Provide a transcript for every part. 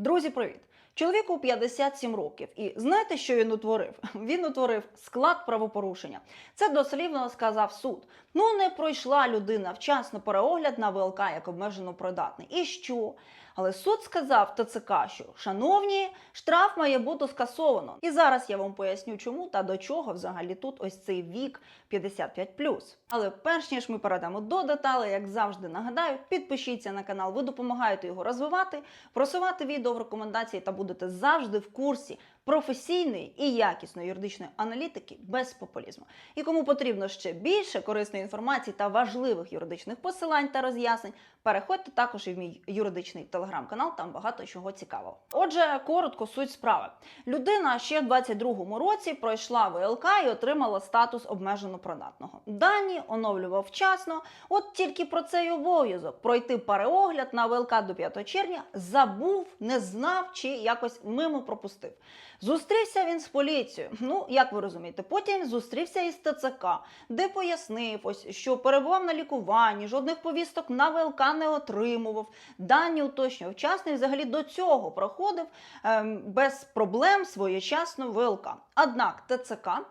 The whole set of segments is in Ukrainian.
Друзі, привіт! Чоловіку 57 років, і знаєте, що він утворив? Він утворив склад правопорушення. Це дослівно сказав суд. Ну не пройшла людина вчасно переогляд на ВЛК як обмежено придатний. І що? Але суд сказав ТЦК, що шановні, штраф має бути скасовано. І зараз я вам поясню, чому та до чого взагалі тут ось цей вік 55+. Але перш ніж ми передамо до деталей, як завжди нагадаю, підпишіться на канал, ви допомагаєте його розвивати, просувати відео в рекомендації та будете завжди в курсі професійної і якісної юридичної аналітики без популізму. І кому потрібно ще більше корисної інформації та важливих юридичних посилань та роз'яснень, переходьте також і в мій юридичний телеграм-канал, там багато чого цікавого. Отже, коротко суть справи. Людина ще в 22-му році пройшла ВЛК і отримала статус обмежено придатного. Дані оновлював вчасно. От тільки про цей обов'язок пройти переогляд на ВЛК до 5 червня забув, не знав чи якось мимо пропустив. Зустрівся він з поліцією. Ну, як ви розумієте, потім зустрівся із ТЦК, де пояснив, ось що перебував на лікуванні, жодних повісток на ВЛК не отримував, дані уточнював вчасно і взагалі до цього проходив ем, без проблем своєчасно ВЛК. Однак ТЦК е,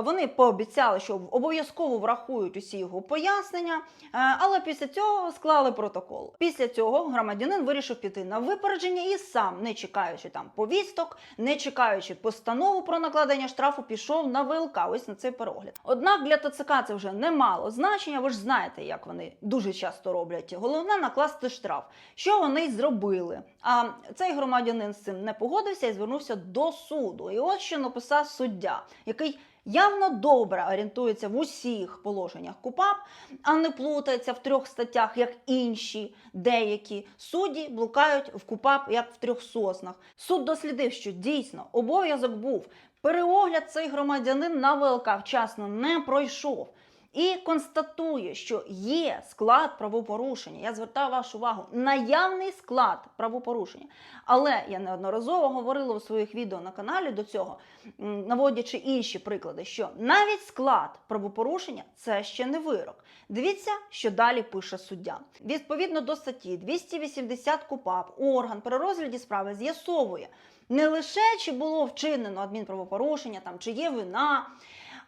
вони пообіцяли, що обов'язково врахують усі його пояснення, е, але після цього склали протокол. Після цього громадянин вирішив піти на випередження і сам, не чекаючи там повісток, не чекаючи постанову про накладення штрафу, пішов на ВЛК. Ось на цей перегляд. Однак для ТЦК це вже не мало значення. Ви ж знаєте, як вони дуже часто роблять. Головне накласти штраф. Що вони й зробили? А цей громадянин з цим не погодився і звернувся до суду. І ось що написав суддя, який явно добре орієнтується в усіх положеннях КУПАП, а не плутається в трьох статтях, як інші деякі судді блукають в КУПАП, як в трьох соснах. Суд дослідив, що дійсно обов'язок був. Переогляд цей громадянин на ВЛК вчасно не пройшов. І констатує, що є склад правопорушення. Я звертаю вашу увагу, наявний склад правопорушення. Але я неодноразово говорила у своїх відео на каналі до цього, наводячи інші приклади, що навіть склад правопорушення це ще не вирок. Дивіться, що далі пише суддя. Відповідно до статті 280 КУПАП, орган при розгляді справи з'ясовує не лише чи було вчинено адмінправопорушення, там чи є вина,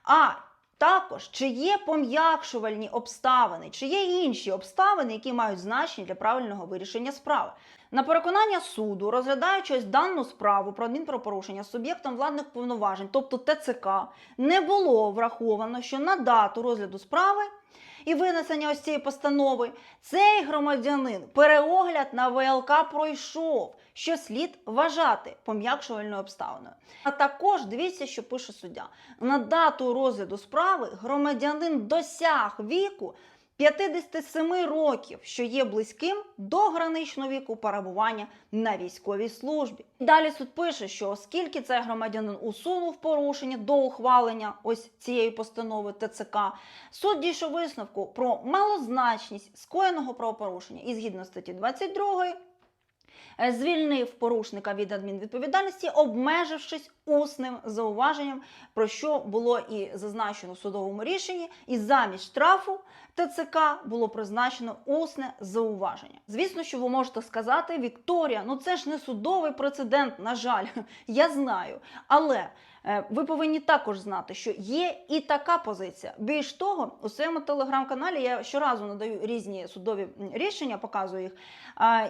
а також, чи є пом'якшувальні обставини, чи є інші обставини, які мають значення для правильного вирішення справи. На переконання суду, розглядаючи ось дану справу про адмінправопорушення з суб'єктом владних повноважень, тобто ТЦК, не було враховано, що на дату розгляду справи і винесення ось цієї постанови цей громадянин переогляд на ВЛК пройшов, що слід вважати пом'якшувальною обставиною. А також дивіться, що пише суддя. На дату розгляду справи громадянин досяг віку 57 років, що є близьким до граничного віку перебування на військовій службі. Далі суд пише, що оскільки цей громадянин усунув порушення до ухвалення ось цієї постанови ТЦК, суд дійшов висновку про малозначність скоєного правопорушення і згідно статті 22 е, звільнив порушника від адмінвідповідальності, обмежившись усним зауваженням, про що було і зазначено в судовому рішенні, і замість штрафу ТЦК було призначено усне зауваження. Звісно, що ви можете сказати, Вікторія, ну це ж не судовий прецедент, на жаль, я знаю. Але е, ви повинні також знати, що є і така позиція. Більш того, у своєму телеграм-каналі я щоразу надаю різні судові рішення, показую їх.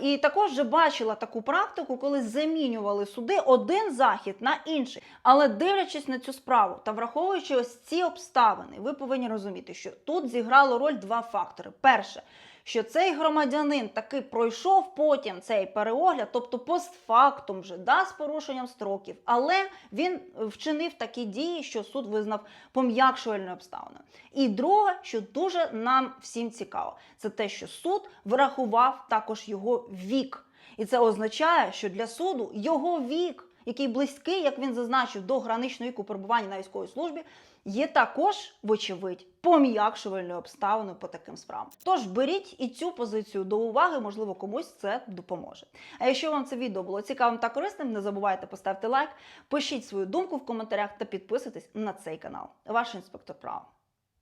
І також вже бачила таку практику, коли замінювали суди один захід на інший. Але дивлячись на цю справу та враховуючи ось ці обставини, ви повинні розуміти, що тут зіграло роль два фактори. Перше, що цей громадянин таки пройшов потім цей переогляд, тобто постфактум вже да, з порушенням строків, але він вчинив такі дії, що суд визнав пом'якшувальною обставиною. І друге, що дуже нам всім цікаво, це те, що суд врахував також його вік. І це означає, що для суду його вік, який близький, як він зазначив, до граничного віку на військовій службі, є також, вочевидь, пом'якшувальною обставиною по таким справам. Тож беріть і цю позицію до уваги, можливо, комусь це допоможе. А якщо вам це відео було цікавим та корисним, не забувайте поставити лайк, пишіть свою думку в коментарях та підписуйтесь на цей канал. Ваш інспектор права.